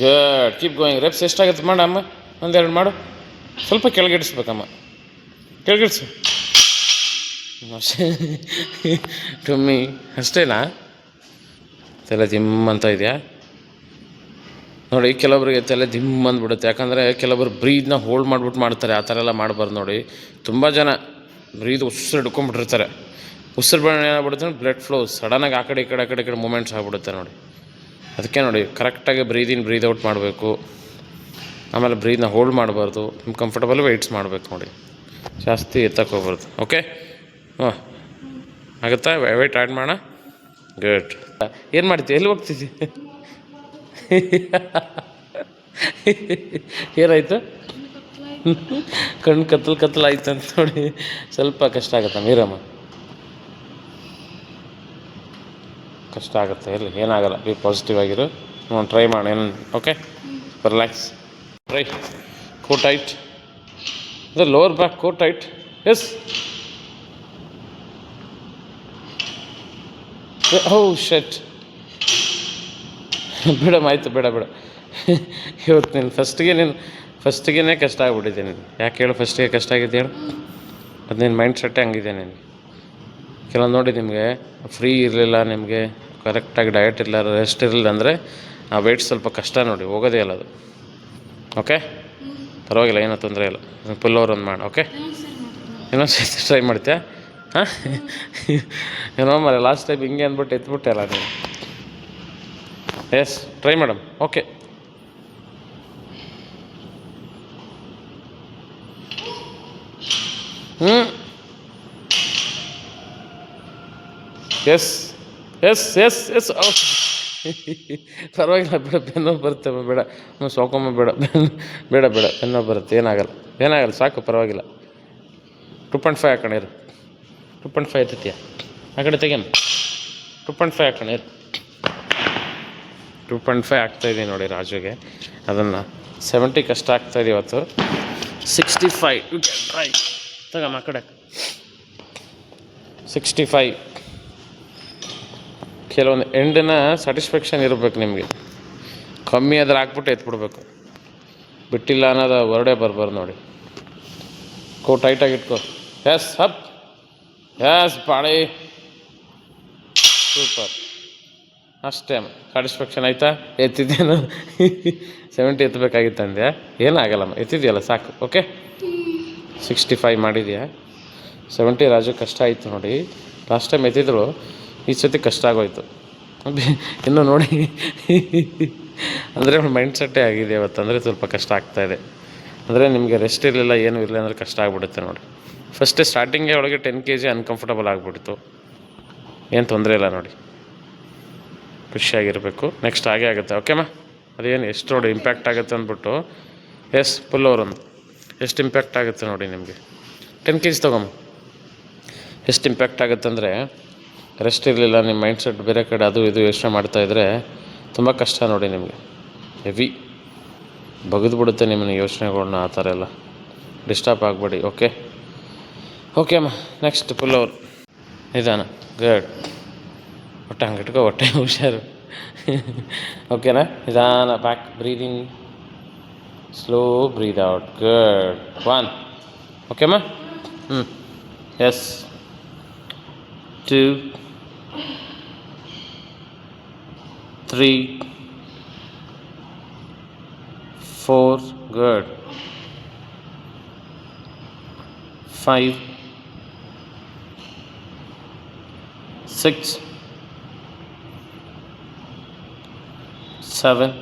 ಗಡ್ ಕೀಪ್ ಗೋಯಿಂಗ್ ರೆಪ್ಸ್ ಎಷ್ಟಾಗುತ್ತೆ ಮಾಡಮ್ಮ ಒಂದೆರಡು ಮಾಡು. ಸ್ವಲ್ಪ ಕೆಳಗಿಡಿಸ್ಬೇಕಮ್ಮ. ಕೆಳಗಿಡಿಸು. ಟುಮ್ಮಿ ಅಷ್ಟೇನಾ? ತಲೆ ಜಿಮ್ ಅಂತ ಇದೆಯಾ? ನೋಡಿ, ಕೆಲವರಿಗೆ ತಲೆ ದಿಮ್ ಬಂದ್ಬಿಡುತ್ತೆ. ಯಾಕಂದರೆ ಕೆಲವರು ಬ್ರೀದ್ನ ಹೋಲ್ಡ್ ಮಾಡಿಬಿಟ್ಟು ಮಾಡ್ತಾರೆ. ಆ ಥರ ಎಲ್ಲ ಮಾಡಬಾರ್ದು ನೋಡಿ. ತುಂಬ ಜನ ಬ್ರೀದ್ ಉಸಿರು ಹಿಡ್ಕೊಂಡ್ಬಿಟ್ಟಿರ್ತಾರೆ. ಉಸಿರು ಬೆಳೆ ಏನಾಗ್ಬಿಡುತ್ತೆ ಬ್ಲಡ್ ಫ್ಲೋ ಸಡನ್ನಾಗಿ ಆ ಕಡೆ, ಈ ಕಡೆ, ಆ ಕಡೆ, ಈ ಕಡೆ ಮೂಮೆಂಟ್ಸ್ ಆಗ್ಬಿಡುತ್ತೆ ನೋಡಿ. ಅದಕ್ಕೆ ನೋಡಿ ಕರೆಕ್ಟಾಗಿ ಬ್ರೀದ್ ಇನ್ ಬ್ರೀದ್ ಔಟ್ ಮಾಡಬೇಕು. ಆಮೇಲೆ ಬ್ರೀದ್ನ ಹೋಲ್ಡ್ ಮಾಡಬಾರ್ದು. ನಿಮ್ಮ ಕಂಫರ್ಟಬಲ್ ವೆಯ್ಟ್ಸ್ ಮಾಡಬೇಕು ನೋಡಿ. ಜಾಸ್ತಿ ಎತ್ತಕ್ಕೆ ಹೋಗ್ಬಾರ್ದು. ಓಕೆ ಹಾಂ. ಆಗುತ್ತಾ? ವೆಯ್ಟ್ ಆ್ಯಡ್ ಮಾಡೋಣ? ಗುಡ್ ಏನು ಮಾಡ್ತೀವಿ ಎಲ್ಲಿ ಹೋಗ್ತಿದ್ದಿ? ಏನಾಯ್ತು? ಕಣ್ಣು ಕತ್ತಲು ಕತ್ತಲು ಆಯ್ತು ಅಂತ ನೋಡಿ. ಸ್ವಲ್ಪ ಕಷ್ಟ ಆಗುತ್ತೆ ಮೀರಮ್ಮ. ಕಷ್ಟ ಆಗುತ್ತೆ, ಇರಲಿ, ಏನಾಗಲ್ಲ. ಬಿ ಪಾಸಿಟಿವ್ ಆಗಿರು. ನೋಡಿ ಟ್ರೈ ಮಾಡಿ ಏನು? Okay relax try core tight ಅಂದರೆ lower back core tight yes how ಶೆಟ್ ಬೇಡಮ್ಮ, ಆಯಿತು, ಬೇಡ ಬೇಡ. ಇವತ್ತು ನೀನು ಫಸ್ಟಿಗೆ ನೀನು ಫಸ್ಟಿಗೆ ಕಷ್ಟ ಆಗ್ಬಿಟ್ಟಿದೆ ನೀನು. ಯಾಕೆ ಹೇಳು ಫಸ್ಟಿಗೆ ಕಷ್ಟ ಆಗಿದೆ ಹೇಳು. ಅದು ನಿನ್ನ ಮೈಂಡ್ ಸೆಟ್ಟೇ ಹಂಗಿದೆ ನೀನು. ಕೆಲವೊಂದು ನೋಡಿ ನಿಮಗೆ ಫ್ರೀ ಇರಲಿಲ್ಲ, ನಿಮಗೆ ಕರೆಕ್ಟಾಗಿ ಡಯಟ್ ಇಲ್ಲ ರೆಸ್ಟ್ ಇರಲಿಲ್ಲ ಅಂದರೆ ಆ ವೆಯ್ಟ್ ಸ್ವಲ್ಪ ಕಷ್ಟ ನೋಡಿ, ಹೋಗೋದೇ ಇಲ್ಲ ಅದು. ಓಕೆ ಪರವಾಗಿಲ್ಲ, ಏನೋ ತೊಂದರೆ ಇಲ್ಲ. ಪುಲ್ ಓವರ್ ಒಂದು ಮಾಡಿ ಓಕೆ ಇನ್ನೊಂದು ಸತಿ ಟ್ರೈ ಮಾಡ್ತೀಯಾ? ಹಾಂ? ಏನೋ ಮರೆ ಲಾಸ್ಟ್ ಟೈಮ್ ಹಿಂಗೆ ಅಂದ್ಬಿಟ್ಟು ಎತ್ಬಿಟ್ಟೆ ಅಲ್ಲ ನೀನು. ಎಸ್ ಟ್ರೈ ಮೇಡಮ್ ಓಕೆ ಹ್ಞೂ ಎಸ್ ಎಸ್ ಎಸ್ ಎಸ್ ಪರವಾಗಿಲ್ಲ, ಬೇಡ, ಬೆನ್ನೋ ಬರುತ್ತೆ ಬೇಡ. ಹ್ಞೂ ಸೋಕಮ್ಮ, ಬೇಡ, ಬೆನ್ನು, ಬೇಡ ಬೇಡ, ಬೆನ್ನೋ ಬರುತ್ತೆ, ಏನಾಗಲ್ಲ ಏನಾಗಲ್ಲ, ಸಾಕು, ಪರವಾಗಿಲ್ಲ. ಟು ಪಾಯಿಂಟ್ ಫೈವ್ ಹಾಕೋಣ ಟು ಪಾಯಿಂಟ್ ಫೈವ್ ಎತ್ತತ್ತೀಯ? ಆ ಕಡೆ ತೆಗೇನು ಟು ಪಾಯಿಂಟ್ ಫೈವ್ ಹಾಕೋಣ, ಇರು. ಟು ಪಾಯಿಂಟ್ ಫೈವ್ ಇದೆ ನೋಡಿ ರಾಜುಗೆ. ಅದನ್ನು ಸೆವೆಂಟಿ ಕಷ್ಟ ಆಗ್ತಾಯಿದೆ ಇವತ್ತು. ಸಿಕ್ಸ್ಟಿ ಫೈವ್ ಟ್ರೈ ತಗಮ್ಮ, ಆ ಕಡೆ. ಸಿಕ್ಸ್ಟಿ ಫೈವ್ ಕೆಲವೊಂದು ಎಂಡಿನ ಸ್ಯಾಟಿಸ್ಫ್ಯಾಕ್ಷನ್ ಇರಬೇಕು ನಿಮಗೆ. ಕಮ್ಮಿ ಆದ್ರೆ ಹಾಕ್ಬಿಟ್ಟು ಎತ್ಬಿಡ್ಬೇಕು. ಬಿಟ್ಟಿಲ್ಲ ಅನ್ನೋದು ವರ್ಡೇ ಬರ್ಬಾರ್ದು ನೋಡಿ. ಕೋ ಟೈಟಾಗಿ ಇಟ್ಕೋ. ಎಸ್ ಹಪ್ ಎಸ್ ಬಾಳೆ ಸೂಪರ್ ಅಷ್ಟೇ. ಸ್ಯಾಟಿಸ್ಫ್ಯಾಕ್ಷನ್ ಆಯಿತಾ? ಎತ್ತಿದ್ದೇನು? ಸೆವೆಂಟಿ ಎತ್ತಬೇಕಾಗಿತ್ತು ಅಂದ್ಯಾ? ಏನಾಗಲ್ಲಮ್ಮ ಎತ್ತಿದೆಯಲ್ಲ, ಸಾಕು ಓಕೆ ಸಿಕ್ಸ್ಟಿ ಫೈವ್ ಮಾಡಿದೆಯಾ? ಸೆವೆಂಟಿ ರಾಜು, ಕಷ್ಟ ಆಯಿತು ನೋಡಿ. ಲಾಸ್ಟ್ ಟೈಮ್ ಎತ್ತಿದ್ರು ಈ ಸತಿ ಕಷ್ಟ ಆಗೋಯ್ತು. ಇನ್ನು ನೋಡಿ. ಅಂದರೆ ಮೈಂಡ್ ಸೆಟ್ಟೇ ಆಗಿದೆ ಇವತ್ತು, ಅಂದರೆ ಸ್ವಲ್ಪ ಕಷ್ಟ ಆಗ್ತಾಯಿದೆ ಅಂದರೆ ನಿಮಗೆ ರೆಸ್ಟ್ ಇರಲಿಲ್ಲ, ಏನೂ ಇರಲಿಲ್ಲ ಅಂದರೆ ಕಷ್ಟ ಆಗಿಬಿಡುತ್ತೆ ನೋಡಿ. ಫಸ್ಟ್ ಸ್ಟಾರ್ಟಿಂಗೇ ಒಳಗೆ ಟೆನ್ ಕೆ ಜಿ ಅನ್ಕಂಫರ್ಟಬಲ್ ಆಗಿಬಿಡ್ತು. ಏನು ತೊಂದರೆ ಇಲ್ಲ ನೋಡಿ. ಖುಷಿಯಾಗಿರಬೇಕು. ನೆಕ್ಸ್ಟ್ ಹಾಗೆ ಆಗುತ್ತೆ. ಓಕೆಮ್ಮ ಅದೇನು, ಎಷ್ಟು ನೋಡಿ ಇಂಪ್ಯಾಕ್ಟ್ ಆಗುತ್ತೆ ಅಂದ್ಬಿಟ್ಟು. ಎಸ್ ಫುಲ್ ಒಂದು ಎಷ್ಟು ಇಂಪ್ಯಾಕ್ಟ್ ಆಗುತ್ತೆ ನೋಡಿ ನಿಮಗೆ. ಟೆನ್ ಕೆ ಜಿ ತೊಗೊಮ್ಮ. ಎಷ್ಟು ಇಂಪ್ಯಾಕ್ಟ್ ಆಗುತ್ತೆ ಅಂದರೆ ರೆಸ್ಟ್ ಇರಲಿಲ್ಲ, ನಿಮ್ಮ ಮೈಂಡ್ ಸೆಟ್ ಬೇರೆ ಕಡೆ ಅದು ಇದು ಯೋಚನೆ ಮಾಡ್ತಾಯಿದ್ರೆ ತುಂಬ ಕಷ್ಟ ನೋಡಿ ನಿಮಗೆ. ಹೆವಿ ಬಗೆದ್ಬಿಡುತ್ತೆ ನಿಮ್ಮನ್ನ ಯೋಚನೆಗಳನ್ನ ಆ ಥರ ಎಲ್ಲ. ಡಿಸ್ಟರ್ಬ್ ಆಗಬೇಡಿ ಓಕೆ ಓಕೆ ಅಮ್ಮ ನೆಕ್ಸ್ಟ್ ಫುಲ್ ಓವರ್ ನಿಧಾನ. ಗುಡ್ ಹೊಟ್ಟೆ ಹಂಗೆ ಇಟ್ಕೋ ಹೊಟ್ಟೆ ಹುಷಾರು ಓಕೆನಾ ನಿಧಾನ back breathing slow breathe out good one ಓಕೆಮ್ಮ ಹ್ಞೂ yes two three four good five six Seven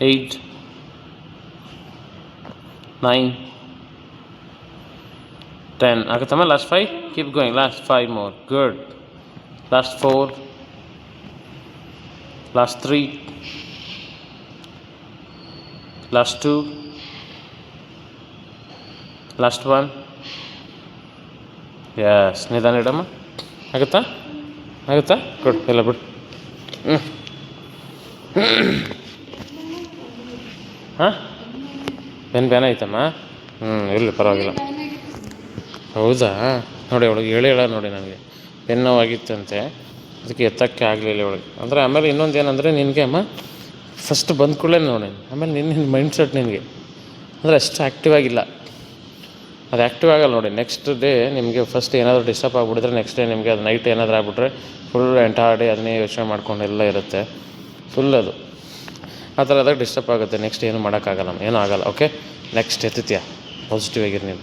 eight, nine, ten. Akatama, last five. Keep going. Last five more. Good. Last four. Last three. Last two. Last one. Yes. ನಿಧಾನ ಇಡಮ್ಮ ಆಗುತ್ತಾ ಆಗುತ್ತಾ good ಎಲ್ಲ ಬಿಡು ಹ್ಞೂ ಹಾಂ? ಬೆನ್ ಬ್ಯಾನ್ ಐತಮ್ಮ? ಹ್ಞೂ ಇರಲಿ, ಪರವಾಗಿಲ್ಲ. ಹೌದಾ? ನೋಡಿ, ಅವಳಿಗೆ ಹೇಳಿ, ಹೇಳ ನೋಡಿ ನನಗೆ. ಬೆನ್ನೋವಾಗಿತ್ತಂತೆ ಅದಕ್ಕೆ ಎತ್ತಕ್ಕೆ ಆಗಲಿಲ್ಲ ಅವಳಿಗೆ. ಅಂದರೆ ಆಮೇಲೆ ಇನ್ನೊಂದು ಏನಂದರೆ ನಿನಗೆ ಅಮ್ಮ ಫಸ್ಟ್ ಬಂದ ಕೂಡಲೇ ನೋಡಿ ಆಮೇಲೆ ನಿನ್ನ ಮೈಂಡ್ ಸೆಟ್ ನಿನಗೆ. ಅಂದರೆ ಅಷ್ಟು ಆ್ಯಕ್ಟಿವ್ ಆಗಿಲ್ಲ. ಅದು ಆ್ಯಕ್ಟಿವ್ ಆಗಲ್ಲ ನೋಡಿ. ನೆಕ್ಸ್ಟ್ ಡೇ ನಿಮಗೆ ಫಸ್ಟ್ ಏನಾದರೂ ಡಿಸ್ಟರ್ಬ್ ಆಗಿಬಿಟ್ರೆ ನೆಕ್ಸ್ಟ್ ಡೇ ನಿಮಗೆ ಅದು ನೈಟ್ ಏನಾದರೂ ಆಗಿಬಿಟ್ರೆ ಫುಲ್ ಎಂಟೈರ್ ಡೇ ಅದನ್ನೇ ಯೋಚನೆ ಮಾಡ್ಕೊಂಡೆಲ್ಲ ಇರುತ್ತೆ. ಫುಲ್ ಅದು. ಆ ಥರ ಅದಾಗ ಡಿಸ್ಟರ್ಬ್ ಆಗುತ್ತೆ. ನೆಕ್ಸ್ಟ್ ಏನು ಮಾಡೋಕ್ಕಾಗಲ್ಲ. ಏನೂ ಆಗಲ್ಲ. ಓಕೆ ನೆಕ್ಸ್ಟ್ ಎತ್ತಿತ್ಯ ಪಾಸಿಟಿವ್ ಆಗಿರಿ ನೀವು.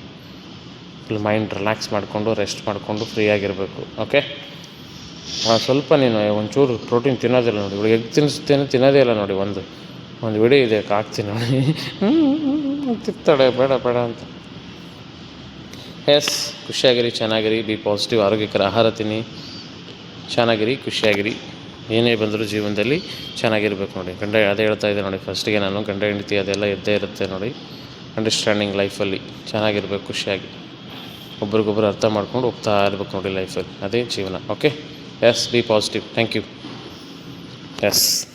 ಫುಲ್ ಮೈಂಡ್ ರಿಲ್ಯಾಕ್ಸ್ ಮಾಡಿಕೊಂಡು ರೆಸ್ಟ್ ಮಾಡಿಕೊಂಡು ಫ್ರೀ ಆಗಿರಬೇಕು. ಓಕೆ ಸ್ವಲ್ಪ ನೀನು ಒಂಚೂರು ಪ್ರೋಟೀನ್ ತಿನ್ನೋದಿಲ್ಲ ನೋಡಿ. ಇವಾಗ ಎಗ್ ತಿನ್ನಿಸ್ತೇನೆ ತಿನ್ನೋದೇ ಇಲ್ಲ ನೋಡಿ. ಒಂದು ಒಂದು ವಿಡಿಯೋ ಇದೆ. ಹಾಕ್ತೀನಿ ನೋಡಿ. ತಿತ್ತಾಳೆ ಬೇಡ ಬೇಡ ಅಂತ. ಎಸ್, ಖುಷಿಯಾಗಿರಿ, ಚೆನ್ನಾಗಿರಿ, ಬಿ ಪಾಸಿಟಿವ್, ಆರೋಗ್ಯಕರ ಆಹಾರ ತಿನ್ನಿ. ಚೆನ್ನಾಗಿರಿ, ಖುಷಿಯಾಗಿರಿ. ಏನೇ ಬಂದರೂ ಜೀವನದಲ್ಲಿ ಚೆನ್ನಾಗಿರ್ಬೇಕು ನೋಡಿ. ಗಂಡ ಅದೇ ಹೇಳ್ತಾ ಇದ್ದೆ ನೋಡಿ ಫಸ್ಟಿಗೆ ನಾನು ಗಂಡ, ಹೆಂಡತಿ ಅದೆಲ್ಲ ಇದ್ದೇ ಇರುತ್ತೆ ನೋಡಿ. ಅಂಡರ್ಸ್ಟ್ಯಾಂಡಿಂಗ್ ಲೈಫಲ್ಲಿ ಚೆನ್ನಾಗಿರ್ಬೇಕು, ಖುಷಿಯಾಗಿ. ಒಬ್ರಿಗೊಬ್ರು ಅರ್ಥ ಮಾಡ್ಕೊಂಡು ಹೋಗ್ತಾ ಇರ್ಬೇಕು ನೋಡಿ ಲೈಫಲ್ಲಿ ಅದೇ ಜೀವನ okay yes be positive thank you yes